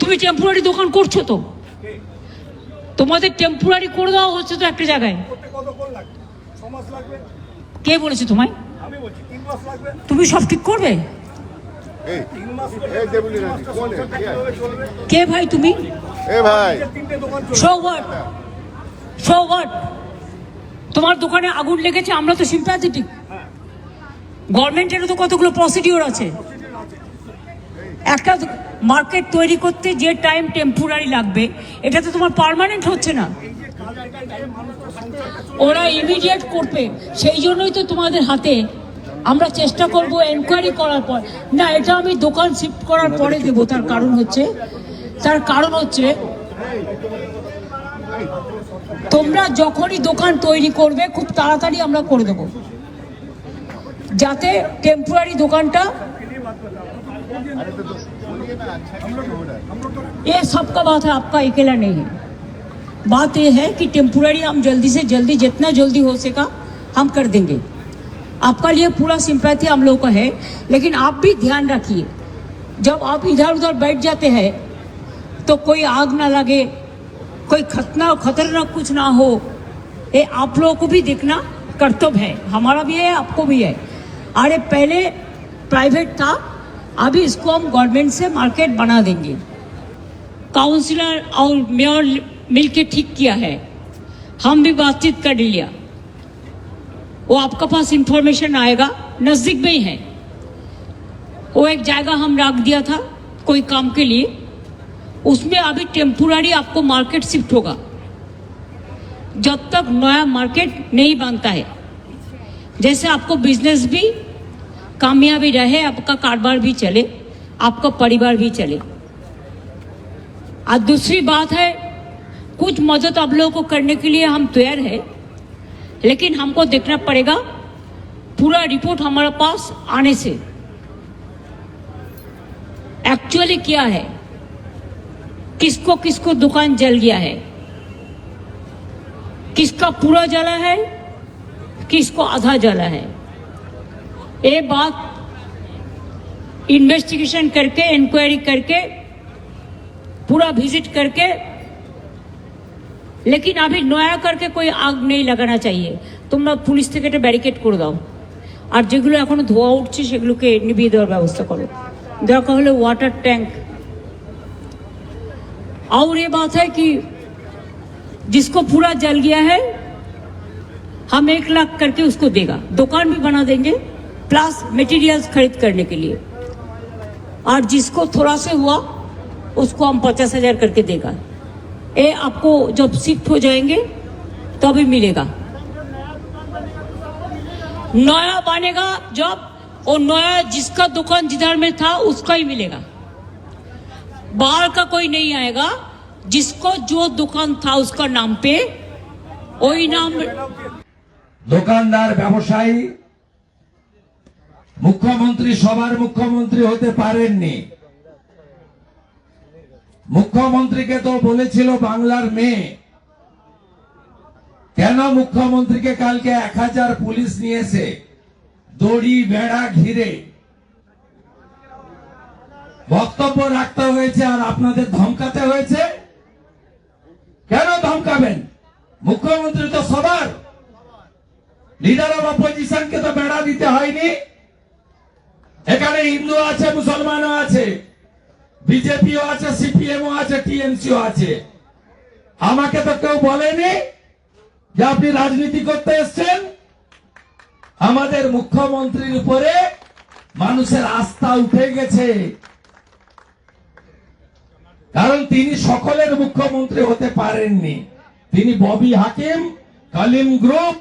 তুমি টেম্পোরারি দোকান করছ তো? তোমাদের টেম্পোরারি করে দেওয়া হচ্ছে তো একটা জায়গায়। কে বলেছে তোমায়? তুমি সব ঠিক করবে? কে? ভাই তুমি? তোমার দোকানে আগুন লেগেছে আমরা তো সিম্প্যাথেটিক গভর্নমেন্টেরও তো কতগুলো প্রসিডিওর আছে? একটা মার্কেট তৈরি করতে যে টাইম টেম্পোরারি লাগবে, এটা তো তোমার পার্মানেন্ট হচ্ছে না। ওরা ইমিডিয়েট করবে। সেই জন্যই তো তোমাদের হাতে আমরা চেষ্টা করব এনকোয়ারি করার পর। না, এটা আমি দোকান শিফট করার পরে দেবো, তার কারণ হচ্ছে, তার কারণ হচ্ছে, তোমরা যখনই দোকান তৈরি করবে, খুব তাড়াতাড়ি আমরা করে দেবো। যাতে টেম্পোরারি দোকানটা ये सबका बात है, आपका अकेला नहीं है। बात यह है कि टेम्पोररी हम जल्दी से जल्दी, जितना जल्दी हो सका, हम कर देंगे। आपका लिए पूरा सिंपैथी हम लोग का है, लेकिन आप भी ध्यान रखिए, जब आप इधर उधर बैठ जाते हैं तो कोई आग ना लगे, कोई खतना, खतरनाक कुछ ना हो, ये आप लोगों को भी देखना कर्तव्य है। हमारा भी है, आपको भी है। अरे, पहले प्राइवेट था अभी इसको हम गवर्नमेंट से मार्केट बना देंगे। काउंसलर और मेयर मिलके ठीक किया है। हम भी बातचीत कर लिया। वो आपका पास इंफॉर्मेशन आएगा, नज़दीक में ही है। वो एक जगह हम रख दिया था कोई काम के लिए। उसमें अभी टेम्पोरारी आपको मार्केट शिफ्ट होगा। जब तक नया मार्केट नहीं बनता है। जैसे आपको बिज़नेस भी कामयाबी रहे, आपका कारोबार भी चले, आपका परिवार भी चले। और दूसरी बात है, कुछ मदद आप लोगों को करने के लिए हम तैयार है, लेकिन हमको देखना पड़ेगा, पूरा रिपोर्ट हमारे पास आने से। एक्चुअली क्या है? किसको किसको दुकान जल गया है? किसका पूरा जला है? किसको आधा जला है? ये बात इन्वेस्टिगेशन करके इंक्वायरी करके पूरा विजिट करके लेकिन अभी नया करके कोई आग नहीं লাগানো चाहिए তোমরা পুলিশ থেকে এটা ব্যারিকেড করে দাও আর যেগুলো এখনো ধোয়া উঠছে সেগুলোকে নিভিয়ে দেওয়ার ব্যবস্থা করো দরকার হলে ওয়াটার ট্যাঙ্ক और ये बात है कि जिसको पूरा जल गया है हम एक लाख करके उसको देगा दुकान भी बना देंगे प्लस मटेरियल्स खरीद करने के लिए। और जिसको थोड़ा से हुआ, उसको हम पचास हज़ार करके देगा। ए, आपको जब शिफ्ट हो जाएँगे तो मिलेगा। नया बनेगा जब, और नया जिसका दुकान जिधर में था, उसका ही मिलेगा। बाहर का कोई नहीं आएगा, जिसको जो दुकान था, उसका नाम पे, वही नाम दुकानदार, व्यवसायी মুখ্যমন্ত্রী সবার মুখ্যমন্ত্রী হতে পারেননি। মুখ্যমন্ত্রীকে তো বলেছিল বাংলার মেয়ে। কেন মুখ্যমন্ত্রীকে কালকে এক হাজার পুলিশ নিয়েছে? দড়ি, বেড়া ঘিরে। বক্তব্য রাখতে হয়েছে আর আপনাদের ধমকাতে হয়েছে? কেন ধমকাবেন? মুখ্যমন্ত্রী তো সবার। লিডার অফ অপোজিশনকে তো বেড়া দিতে হয়নি। এখানে হিন্দু আছে, মুসলমানও আছে, বিজেপিও আছে, সিপিএমও আছে, টিএমসিও আছে। আমাকে তো কেউ বলেনি যে আপনি রাজনীতি করতে এসছেন। আমাদের মুখ্যমন্ত্রীর উপরে মানুষের আস্থা উঠে গেছে। কারণ তিনি সকলের মুখ্যমন্ত্রী হতে পারেননি। তিনি Bobby Hakim, Kalim group,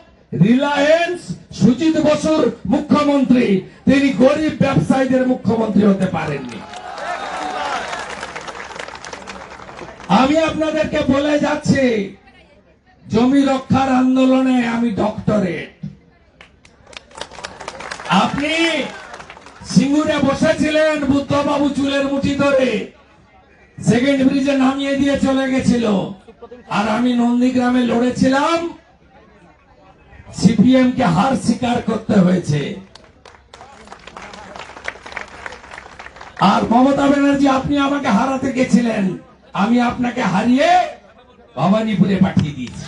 Reliance Sujit বসুর মুখ্যমন্ত্রী, তিনি গরিব ব্যবসায়ীদের মুখ্যমন্ত্রী হতে পারেননি। আমি আপনাদেরকে বলে যাচ্ছি, জমি রক্ষার আন্দোলনে আমি ডক্টরেট আপনি সিঙ্গুরে বসেছিলেন বুদ্ধবাবু চুলের মুঠি ধরে, সেকেন্ড ব্রিজে নামিয়ে দিয়ে চলে গেছিল। আর আমি নন্দীগ্রামে লড়েছিলাম সিপিএম কে হার স্বীকার করতে হয়েছে আর মমতা ব্যানার্জি আপনি আমাকে হারাতে গেছিলেন আমি আপনাকে হারিয়ে ভবানীপুরে পাঠিয়ে দিয়েছি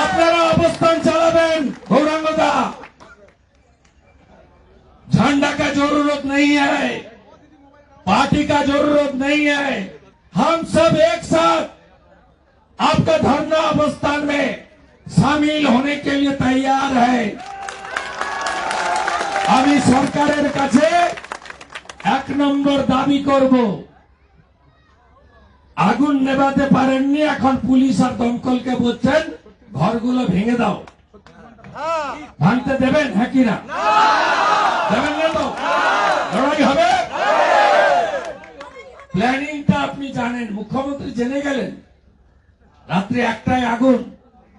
আপনারা অবস্থান চালাবেন গৌরাঙ্গদা झंडा का जरूरत नहीं है पार्टी का जरूरत नहीं है हम सब एक साथ आपका धरना अवस्थान में সামিল হনে কে লিয়ে তৈয়ার আমি সরকারের কাছে এক নম্বর দাবি করব আগুন নেভাতে পারেননি, এখন পুলিশ আর দমকলকে বলছেন, ঘরগুলো ভেঙে দাও। ভাঙতে দেবেন হ্যাঁ দেবেন না তো? লড়াই হবে? প্ল্যানিংটা আপনি জানেন, মুখ্যমন্ত্রী জেনে গেলেন, রাত্রি একটাই আগুন।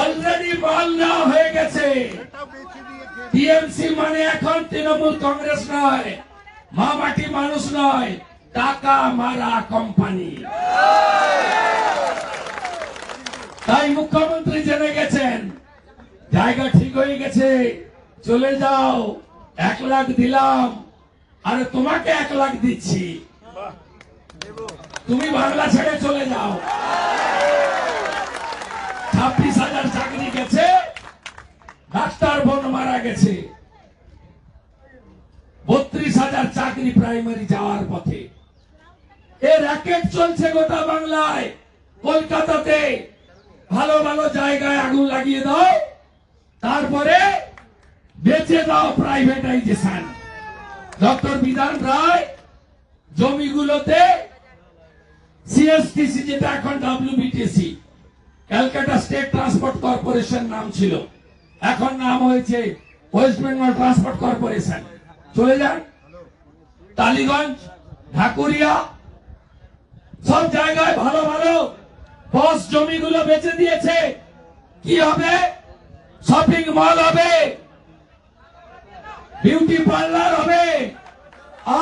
অলরেডি নেওয়া হয়ে গেছে। টিএমসি মানে এখন তৃণমূল কংগ্রেস নয় মামাটি মানুষ নয়, টাকা মারা কোম্পানি তাই মুখ্যমন্ত্রী জেনে গেছেন, জায়গা ঠিক হয়ে গেছে, চলে যাও, এক লাখ দিলাম, আরে তোমাকে এক লাখ দিচ্ছি। তুমি বাংলা ছেড়ে চলে যাও। ছাব্বিশ হাজার চাকরি গেছে, ডাক্তার বোন মারা গেছে। বত্রিশ হাজার চাকরি প্রাইমারি যাওয়ার পথে। এ র্যাকেট চলছে গোটা বাংলায়। কলকাতাতে ভালো ভালো জায়গায় আগুন লাগিয়ে দাও। তারপরে বেচে দাও প্রাইভেটাইজেশন ডক্টর বিধান রায় জমিগুলোতে সিএসটিসি যেটা এখন WBTC Calcutta state transport corporation নাম ছিল। এখন নাম হয়েছে ওয়েস্ট বেঙ্গল ট্রান্সপোর্ট কর্পোরেশন। চলে যান। টালিগঞ্জ, ঢাকুরিয়া, সব জায়গায় ভালো ভালো বস জমিগুলো বেচে দিয়েছে। কি হবে? শপিং মল হবে। বিউটি পার্লার হবে।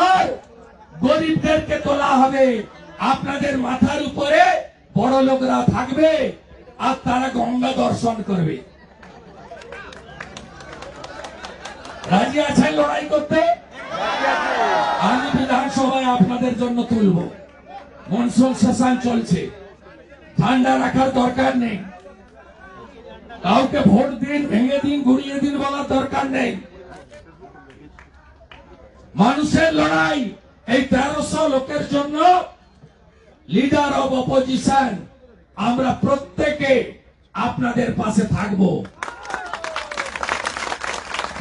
আর গরিবদেরকে তোলা হবে। আপনাদের মাথার উপরে বড় লোকরা থাকবে। আর তারা গঙ্গা দর্শন করবে। রাজি আছেন লড়াই করতে? আমি বিধানসভায় আপনাদের জন্য তুলব। মনসুন সেশন চলছে। ঠান্ডা রাখার দরকার নেই। কাউকে ভোট দিন, ভেঙে দিন ঘুরিয়ে দিন বলার দরকার নেই। মানুষের লড়াই এই তেরোশো লোকের জন্য লিডার অব অপোজিশন আমরা প্রত্যেকে আপনাদের পাশে থাকব।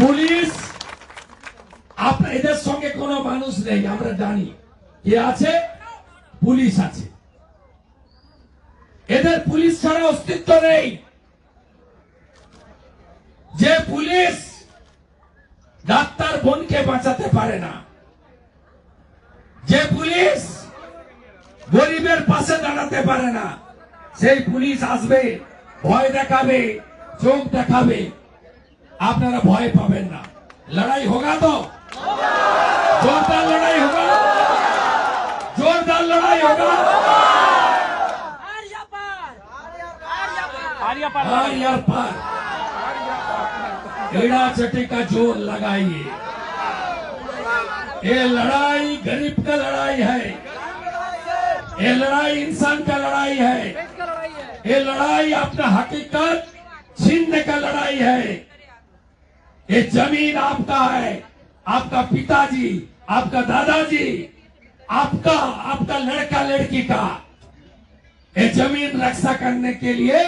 পুলিশ এদের সঙ্গে কোনো মানুষ নেই, আমরা জানি। কে আছে? পুলিশ আছে। এদের পুলিশ ছাড়া অস্তিত্ব নেই। যে পুলিশ ডাক্তার বোনকে বাঁচাতে পারে না, যে পুলিশ গরিবের পাশে দাঁড়াতে পারে না সেই পুলিশ আসবে ভয় দেখাবে চোখ দেখাবে আপনারা ভয় পাবেন না লড়াই হোগা তো জোরদার লড়াই হোগা জোরদার লড়াই হোগা हाँ यार पर एड़ा चटे का जोर लगाइए ये लड़ाई गरीब का लड़ाई है ये लड़ाई इंसान का लड़ाई है ये लड़ाई अपना हकीकत छीनने का लड़ाई है। ये ज़मीन आपका है। आपका पिताजी, आपका दादाजी, आपका आपका लड़का, लड़की का। ये ज़मीन रक्षा करने के लिए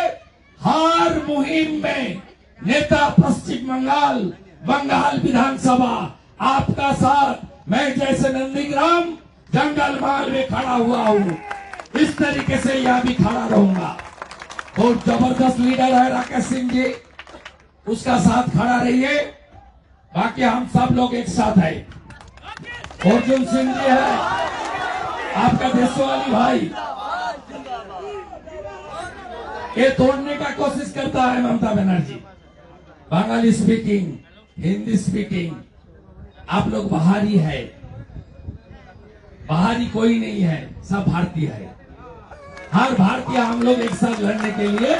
हर मुहिम में नेता, पश्चिम बंगाल बंगाल विधानसभा, आपका साथ। मैं जैसे नंदीग्राम, जंगल माल में खड़ा हुआ हूँ। इस तरीके से यह भी खड़ा रहूँगा। बहुत ज़बरदस्त लीडर है राकेश सिंह जी। उसका साथ खड़ा रहिए। बाकी हम सब लोग एक साथ है। अर्जुन सिंह जी है। आपका देशवाली भाई। ये तोड़ने का कोशिश करता है ममता बनर्जी। बंगाली स्पीकिंग हिंदी स्पीकिंग आप लोग बाहरी है। बाहरी कोई नहीं है, सब भारतीय है। हर भारतीय हम लोग एक साथ लड़ने के लिए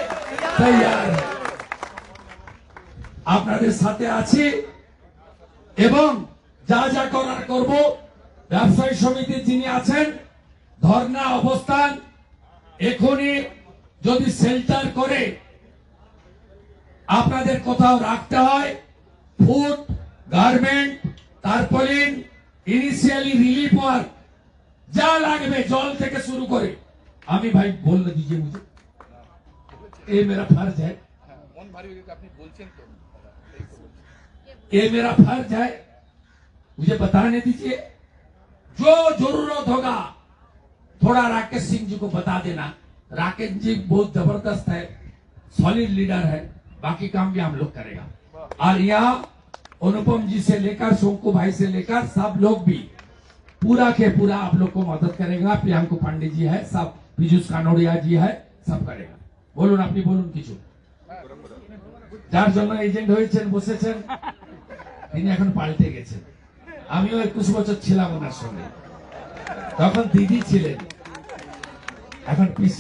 तैयार है আপনাদের সাথে আছি এবং যা যা করার করব ব্যবসায়ী সমিতির যিনি আছেন ধর্ণা অবস্থান এখনই যদি শেল্টার করে আপনাদের কোথাও রাখতে হয় food garment tarpaulin initially relief work যা লাগবে জল থেকে শুরু করে आमी भाई बोलने दीजिए मुझे। ये मेरा फ़र्ज़ है। ये मेरा फ़र्ज़ है। मुझे बताने दीजिए। जो ज़रूरत होगा, थोड़ा राकेश सिंह जी को बता देना। राकेश जी बहुत ज़बरदस्त है सॉलिड लीडर है। बाकी काम भी हम लोग करेगा। और यहाँ अनुपम जी से लेकर, शोंकू भाई से लेकर, सब लोग भी पूरा के पूरा आप लोग को मदद करेगा। प्रियांकू पांडे जी है, सब पीयूष कानोड़िया जी है सब करेगा বলুন আপনি বলুন কিছু যার জন্য এজেন্ট হয়েছেন বসেছেন তিনি এখন পাল্টে গেছেন আমিও একুশ বছর ছিলাম ওনার সঙ্গে তখন দিদি ছিলেন এখন পিসি